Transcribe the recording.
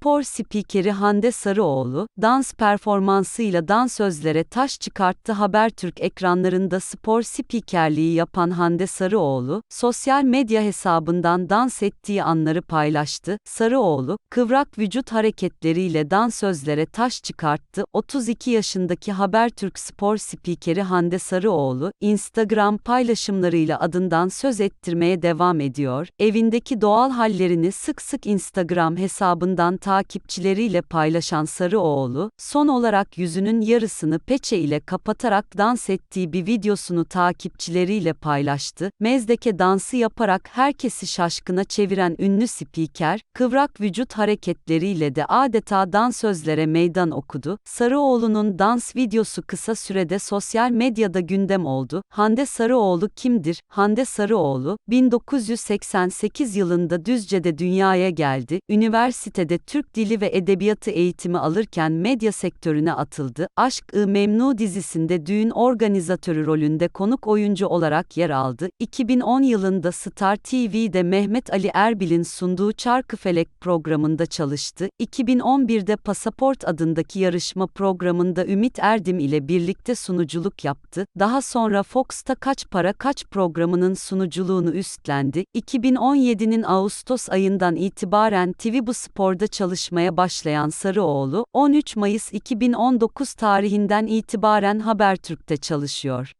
Spor spikeri Hande Sarıoğlu, dans performansıyla dansözlere taş çıkarttı Habertürk ekranlarında spor spikerliği yapan Hande Sarıoğlu, sosyal medya hesabından dans ettiği anları paylaştı. Sarıoğlu, kıvrak vücut hareketleriyle dansözlere taş çıkarttı. 32 yaşındaki Habertürk spor spikeri Hande Sarıoğlu, Instagram paylaşımlarıyla adından söz ettirmeye devam ediyor. Evindeki doğal hallerini sık sık Instagram hesabından takipçileriyle paylaşan Sarıoğlu, son olarak yüzünün yarısını peçe ile kapatarak dans ettiği bir videosunu takipçileriyle paylaştı. Mezdeke dansı yaparak herkesi şaşkına çeviren ünlü spiker, kıvrak vücut hareketleriyle de adeta dansözlere meydan okudu. Sarıoğlu'nun dans videosu kısa sürede sosyal medyada gündem oldu. Hande Sarıoğlu kimdir? Hande Sarıoğlu, 1988 yılında Düzce'de dünyaya geldi. Üniversitede Türk Dili ve Edebiyatı eğitimi alırken medya sektörüne atıldı. Aşk-ı Memnu dizisinde düğün organizatörü rolünde konuk oyuncu olarak yer aldı. 2010 yılında Star TV'de Mehmet Ali Erbil'in sunduğu Çarkıfelek programında çalıştı. 2011'de Pasaport adındaki yarışma programında Ümit Erdim ile birlikte sunuculuk yaptı. Daha sonra Fox'ta Kaç Para Kaç programının sunuculuğunu üstlendi. 2017'nin Ağustos ayından itibaren TV Bu Spor'da çalışmaya başlayan Sarıoğlu, 13 Mayıs 2019 tarihinden itibaren Habertürk'te çalışıyor.